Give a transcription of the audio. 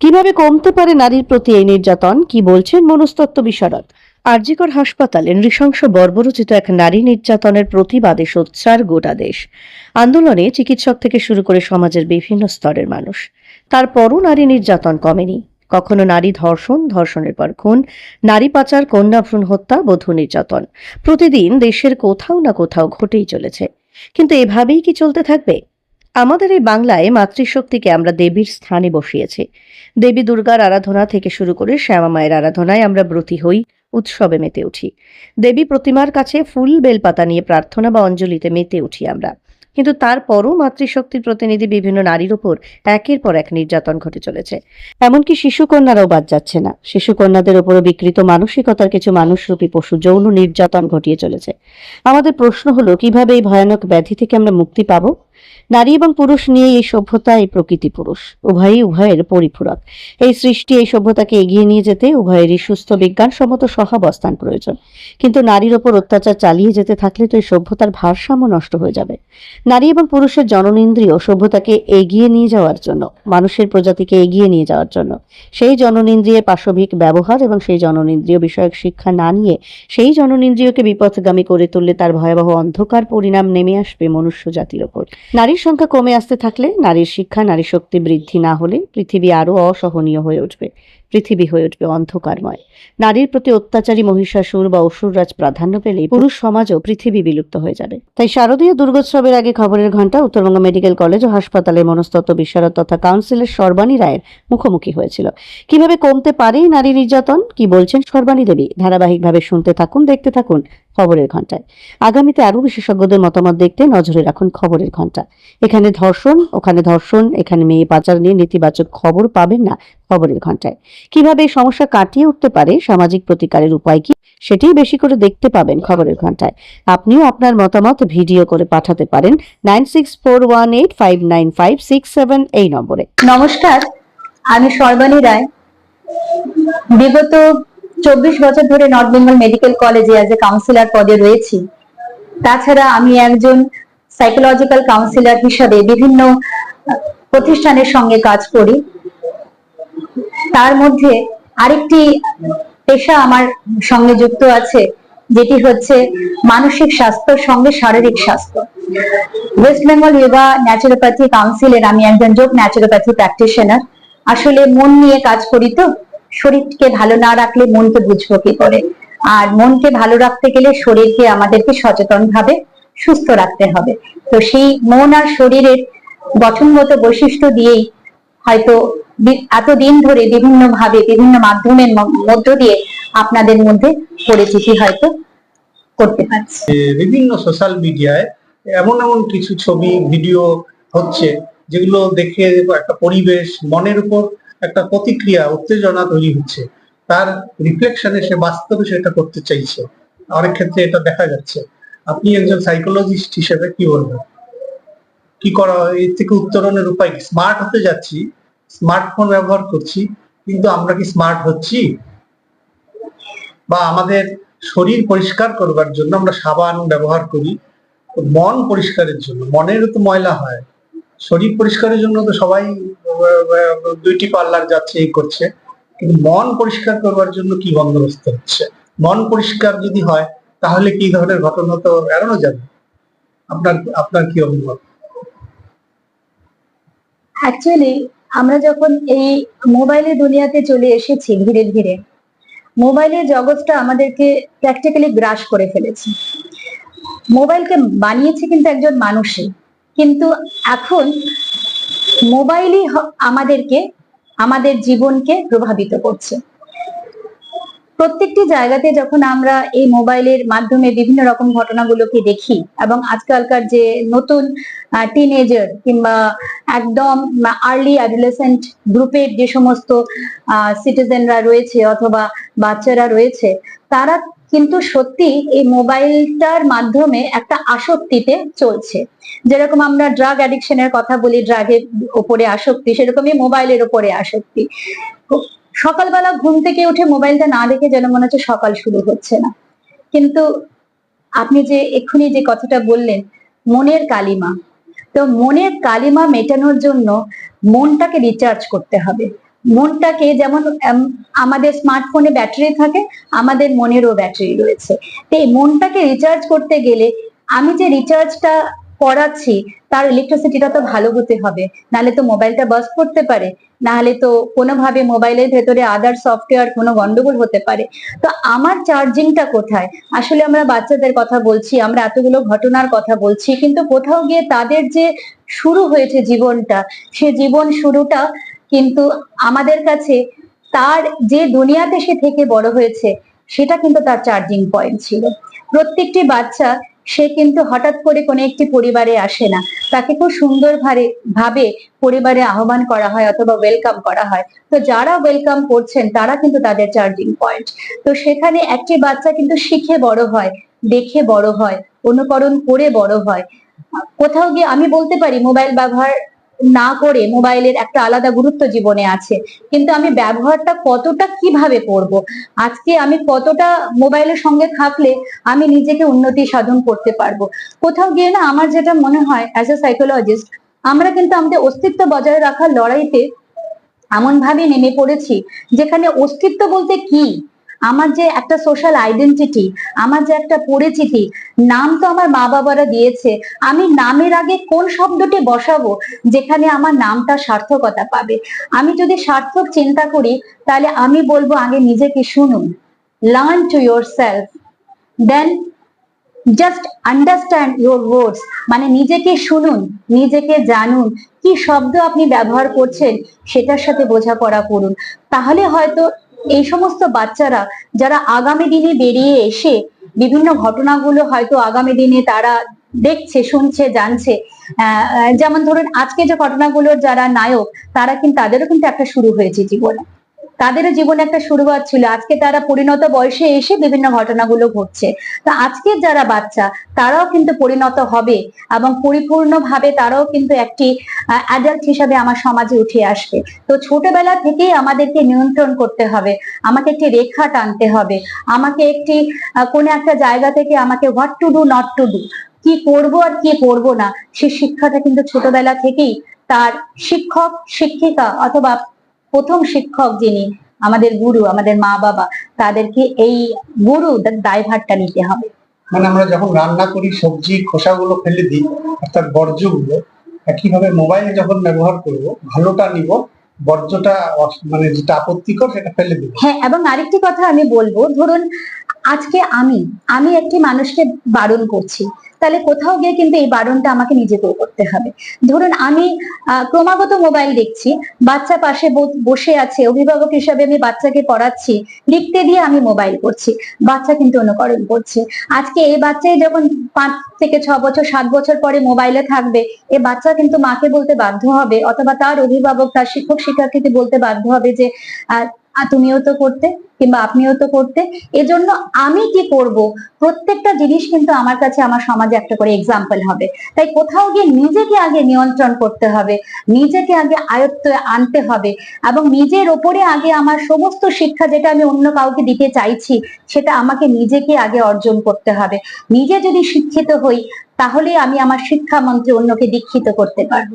কীভাবে কমতে পারে নারীর প্রতি এই নির্যাতন? কি বলছেন মনস্তত্ত্ব বিশারদ। আরজিকর হাসপাতালে নৃশংস বর্বরচিত এক নারী নির্যাতনের প্রতিবাদে সোচ্চার গোটা দেশ। আন্দোলনে চিকিৎসক থেকে শুরু করে সমাজের বিভিন্ন স্তরের মানুষ। তারপরও নারী নির্যাতন কমেনি। কখনো নারী ধর্ষণ, ধর্ষণের পর খুন, নারী পাচার, কন্যা ভ্রূণ হত্যা, বধূ নির্যাতন। প্রতিদিন দেশের কোথাও না কোথাও ঘটেই চলেছে। কিন্তু এভাবেই কি চলতে থাকবে? আমাদের এই বাংলায় মাতৃশক্তিকে আমরা দেবীর স্থানে বসিয়েছি। দেবী দুর্গার আরাধনা থেকে শুরু করে শ্যামা মায়ের আরাধনায় আমরা ব্রতী হই, উৎসবে মেতে উঠি। দেবী প্রতিমার কাছে ফুল, বেলপাতা নিয়ে প্রার্থনা বা অঞ্জলিতে মেতে উঠি আমরা। কিন্তু তারপরও মাতৃশক্তির প্রতিনিধি বিভিন্ন নারীর উপর একের পর এক নির্যাতন ঘটে চলেছে। এমনকি শিশুকন্যারাও বাদ যাচ্ছে না। শিশুকন্যাদের উপরও বিকৃত মানসিকতার কিছু মানুষরূপী পশু যৌন নির্যাতন ঘটিয়ে চলেছে। আমাদের প্রশ্ন হলো, কীভাবে এই ভয়ানক ব্যাধি থেকে আমরা মুক্তি পাবো? নারী এবং পুরুষ নিয়ে এই সভ্যতা এই প্রকৃতি পুরুষ। উভয়ই উভয়ের পরিপূরক। এই সৃষ্টি, এই সভ্যতাকে এগিয়ে নিয়ে যেতে উভয়েরই সুস্থ বিজ্ঞানসম্মত সহাবস্থান প্রয়োজন। কিন্তু নারীর ওপর অত্যাচার চালিয়ে যেতে থাকলে তো এই সভ্যতার ভারসাম্য নষ্ট হয়ে যাবে। নারী এবং পুরুষের জননেন্দ্রিয় সভ্যতাকে এগিয়ে নিয়ে যাওয়ার জন্য, মানুষের প্রজাতিকে এগিয়ে নিয়ে যাওয়ার জন্য, সেই জননেন্দ্রিয়ের পাশবিক ব্যবহার এবং সেই জননেন্দ্রিয় বিষয়ক শিক্ষা না নিয়ে সেই জননেন্দ্রিয়কে বিপথগামী করে তুললে তার ভয়াবহ অন্ধকার পরিণাম নেমে আসবে মনুষ্য জাতির ওপর। নারীর সংখ্যা কমে আসতে থাকলে নারীর শিক্ষা, নারী শক্তি বৃদ্ধি না হলে পৃথিবী আরও অসহনীয় হয়ে উঠবে। পৃথিবী হয়ে উঠবে অন্ধকারময়। নারীর প্রতি অত্যাচারী, মহিষাসুর বা অসুররাজ প্রাধান্য পেলে পুরুষ সমাজও পৃথিবী বিলুপ্ত হয়ে যাবে। তাই শারদীয় দুর্গোৎসবের আগে খবরের ঘণ্টা উত্তরবঙ্গ মেডিকেল কলেজ ও হাসপাতালে মনস্তত্ত্ব বিশারদ তথা কাউন্সিলের সর্বাণী রায়ের মুখোমুখি হয়েছিল। কীভাবে কমতে পারে নারী নির্যাতন? কি বলছেন সর্বাণী দেবী? ধারাবাহিকভাবে শুনতে থাকুন, দেখতে থাকুন খবরের ঘন্টায় আগামীতে আরও বিশেষজ্ঞদের মতামত দেখতে নজরে রাখুন খবরের ঘণ্টা এখানে ধর্ষণ, ওখানে ধর্ষণ, এখানে মেয়ে পাচার নিয়ে নেতিবাচক খবর পাবেন না খবরের ঘন্টায় কীভাবে এই সমস্যা কাটিয়ে উঠতে পারে, সামাজিক প্রতিকারের উপায় কি, সেটাই বেশি করে দেখতে পাবেন খবরের ঘন্টায় আপনিও আপনার মতামত ভিডিও করে পাঠাতে পারেন nine six four one eight five nine five six seven এই নম্বরে। নমস্কার, আমি সর্বাণী রায়। বিগত চব্বিশ বছর ধরে নর্থ বেঙ্গল মেডিকেল কলেজে অ্যাজ এ কাউন্সিলর পদে রয়েছি। তাছাড়া আমি একজন সাইকোলজিক্যাল কাউন্সিলর হিসাবে বিভিন্ন প্রতিষ্ঠানের সঙ্গে কাজ করি। তার মধ্যে আরেকটি পেশা আমার সঙ্গে যুক্ত আছে, যেটি হচ্ছে মানসিক স্বাস্থ্যর সঙ্গে শারীরিক স্বাস্থ্য। ওয়েস্ট বেঙ্গল ইয়োগা ন্যাচুরোপ্যাথি কাউন্সিলের আমি একজন যোগ ন্যাচুরোপ্যাথি প্র্যাকটিশনার আসলে মন নিয়ে কাজ করি তো শরীরকে ভালো না রাখলে মনকে বুঝব কি করে? আর মনকে ভালো রাখতে গেলে শরীরকে আমাদেরকে সচেতন ভাবে সুস্থ রাখতে হবে। তো সেই মন আর শরীরের গঠনগত বৈশিষ্ট্য দিয়েই হয়তো এতদিন ধরে বিভিন্ন ভাবে বিভিন্ন মাধ্যমের মধ্য দিয়ে আপনাদের মধ্যে পরিচিতি হয়তো করতে পারছি। বিভিন্ন সোশ্যাল মিডিয়ায় এমন এমন কিছু ছবি ভিডিও হচ্ছে, যেগুলো দেখে একটা পরিবেশ, মনের উপর একটা প্রতিক্রিয়া, উত্তেজনা তৈরি হচ্ছে। তার রিফ্লেকশনে সে বাস্তবে সেটা করতে চাইছে। অনেক ক্ষেত্রে এটা দেখা যাচ্ছে। আপনি একজন সাইকোলজিস্ট হিসেবে কি বলবেন? কি করা? এর থেকে উত্তরণের উপায় কি? স্মার্ট হতে যাচ্ছি স্মার্টফোন ব্যবহার করছি, কিন্তু আমরা কি স্মার্ট হচ্ছি? বা আমাদের শরীর পরিষ্কার করবার জন্য আমরা সাবান ব্যবহার করি, মন পরিষ্কারের জন্য। মনেরও তো ময়লা হয়। শরীর পরিষ্কারের জন্য তো সবাই দুইটি পার্লার যাচ্ছে এই করছে। কিন্তু মন পরিষ্কার করবার জন্য কি বন্দোবস্ত হচ্ছে? মন পরিষ্কার যদি হয়, তাহলে কি ধরনের ঘটনা তো এড়ানো যাবে? আপনার আপনার কি অভিমত? অ্যাকচুয়ালি আমরা যখন এই মোবাইলের দুনিয়াতে চলে এসেছি ধীরে ধীরে মোবাইলের জগৎটা আমাদেরকে প্র্যাকটিক্যালি গ্রাস করে ফেলেছে। মোবাইলকে বানিয়েছে কিন্তু একজন মানুষই। কিন্তু এখন মোবাইলই আমাদেরকে, আমাদের জীবনকে প্রভাবিত করছে। প্রত্যেকটি জায়গাতে যখন আমরা এই মোবাইলের মাধ্যমে বিভিন্ন রকম ঘটনাগুলোকে দেখি এবং আজকালকার যে নতুন টিনেজার কিংবা একদম আর্লি অ্যাডোলেসেন্ট গ্রুপের যে সমস্ত সিটিজেনরা রয়েছে অথবা বাচ্চারা রয়েছে, তারা কিন্তু সত্যি এই মোবাইলটার মাধ্যমে একটা আসক্তিতে চলছে। যেরকম আমরা ড্রাগ অ্যাডিকশনের কথা বলি ড্রাগের উপরে আসক্তি, সেরকমই মোবাইলের উপরে আসক্তি। সকালবেলা ঘুম থেকে উঠে মোবাইলটা না দেখে যেন মনে হচ্ছে সকাল শুরু হচ্ছে না। কিন্তু আপনি যে এক্ষুনি যে কথাটা বললেন, মনের কালিমা। তো মনের কালিমা মেটানোর জন্য মনটাকে রিচার্জ করতে হবে। মনটাকে যেমন আমাদের স্মার্টফোনে ব্যাটারি থাকে, আমাদের মনেরও ব্যাটারি রয়েছে। তো এই মনটাকে রিচার্জ করতে গেলে আমি যে রিচার্জটা করাচ্ছি, তার ইলেকট্রিসিটিটা তো ভালো হতে হবে। নাহলে তো মোবাইলটা বাস্ট করতে পারে, নাহলে তো কোনোভাবে মোবাইলের ভেতরে আদার সফটওয়্যার কোনো গন্ডগোল হতে পারে। তো আমার চার্জিংটা কোথায়? আসলে আমরা বাচ্চাদের কথা বলছি, আমরা এতগুলো ঘটনার কথা বলছি, কিন্তু কোথাও গিয়ে তাদের যে শুরু হয়েছে জীবনটা, সে জীবন শুরুটা কিন্তু আমাদের কাছে তার যে দুনিয়াতে সে থেকে বড় হয়েছে, সেটা কিন্তু তার চার্জিং পয়েন্ট ছিল। প্রত্যেকটি বাচ্চা, সে কিন্তু হঠাৎ করে কোনো একটি পরিবারে আসে না। তাকে খুব সুন্দর ভাবে পরিবারে আহ্বান করা হয় অথবা ওয়েলকাম করা হয়। তো যারা ওয়েলকাম করছেন, তারা কিন্তু তাদের চার্জিং পয়েন্ট তো সেখানে একটি বাচ্চা কিন্তু শিখে বড় হয়, দেখে বড় হয়, অনুকরণ করে বড় হয়। কোথাও গিয়ে আমি বলতে পারি, মোবাইল ব্যবহার না করে মোবাইলের একটা আলাদা গুরুত্ব জীবনে আছে। কিন্তু আমি ব্যবহারটা কতটা কীভাবে করব? আজকে আমি কতটা মোবাইলের সঙ্গে থাকলে আমি নিজেকে উন্নতি সাধন করতে পারব? কোথাও গিয়ে না আমার যেটা মনে হয় অ্যাজ এ সাইকোলজিস্ট আমরা কিন্তু আমাদের অস্তিত্ব বজায় রাখার লড়াইতে এমন ভাবে নেমে পড়েছি, যেখানে অস্তিত্ব বলতে কি? আমার যে একটা সোশ্যাল আইডেন্টিটি আমার যে একটা পরিচিতি, নাম তো আমার মা বাবারা দিয়েছে। আমি নামের আগে কোন শব্দটি বসাবো যেখানে আমার নামটা সার্থকতা পাবে? আমি যদি সার্থক চিন্তা করি, তাহলে আমি বলব আগে নিজেকে শুনুন। Learn to yourself then just understand your words মানে নিজেকে শুনুন, নিজেকে জানুন। কি শব্দ আপনি ব্যবহার করছেন, সেটার সাথে বোঝাপড়া করুন। তাহলে হয়তো এই সমস্ত বাচ্চারা যারা আগামী দিনে বেরিয়ে এসে বিভিন্ন ঘটনাগুলো হয়তো আগামী দিনে তারা দেখছে, শুনছে, জানছে। যেমন ধরুন আজকে যে ঘটনাগুলোর যারা নায়ক, তারা কিন্তু, তাদেরও কিন্তু একটা শুরু হয়েছে জীবনে। তাদেরও জীবনে একটা শুরুয়াত ছিল। আজকে তারা পরিণত বয়সে এসে বিভিন্ন ঘটনাগুলো ঘটছে। তো আজকের যারা বাচ্চা, তারাও কিন্তু পরিণত হবে এবং পরিপূর্ণভাবে তারাও কিন্তু একটি অ্যাডাল্ট হিসাবে আমার সমাজে উঠে আসবে। তো ছোটবেলা থেকেই আমাদেরকে নিয়ন্ত্রণ করতে হবে। আমাকে একটি রেখা টানতে হবে। আমাকে একটি কোনো একটা জায়গা থেকে আমাকে what to do not to do কি করব আর কি করব না, সে শিক্ষাটা কিন্তু ছোটবেলা থেকেই তার শিক্ষক, শিক্ষিকা অথবা প্রথম শিক্ষক যিনি আমাদের গুরু আমাদের মা বাবা তাদেরকে এই গুরু দায়ভারটা নিতে হবে। মানে আমরা যখন রান্না করি সবজি খোসাগুলো ফেলে দিই অর্থাৎ বর্জ্যগুলো একইভাবে মোবাইল যখন ব্যবহার করব ভালোটা নিব বর্জ্যটা মানে যেটা আপত্তিকর সেটা ফেলে দিব। হ্যাঁ এবং আরেকটি কথা আমি বলব ধরুন আজকে আমি আমি একটি মানুষকে বারণ করছি। তাহলে কোথাও গিয়ে কিন্তু এই বারণটা আমাকে নিজেকেও করতে হবে। ধরুন আমি ক্রমাগত মোবাইল দেখছি বাচ্চা পাশে বসে আছে অভিভাবক হিসাবে আমি বাচ্চাকে পড়াচ্ছি লিখতে দিয়ে আমি মোবাইল করছি বাচ্চা কিন্তু অনুকরণ করছে। আজকে এই বাচ্চাই যখন পাঁচ থেকে ছ বছর সাত বছর পরে মোবাইলে থাকবে এ বাচ্চা কিন্তু মাকে বলতে বাধ্য হবে অথবা তার অভিভাবক তার শিক্ষক শিক্ষার্থীকে বলতে বাধ্য হবে যে আহ, তুমিও তো করতে। কিংবা আপনিও তো করতে। এজন্য আমি কি করব? প্রত্যেকটা জিনিস কিন্তু আমার কাছে আমার সমাজে একটা করে এক্সাম্পল হবে। তাই কোথাও গিয়ে নিজেকে আগে নিয়ন্ত্রণ করতে হবে, নিজেকে আগে আয়ত্তে আনতে হবে এবং নিজের ওপরে আগে আমার সমস্ত শিক্ষা যেটা আমি অন্য কাউকে দিতে চাইছি, সেটা আমাকে নিজেকে আগে অর্জন করতে হবে। নিজে যদি শিক্ষিত হই তাহলে আমি আমার শিক্ষা মন্ত্রে অন্যকে দীক্ষিত করতে পারব।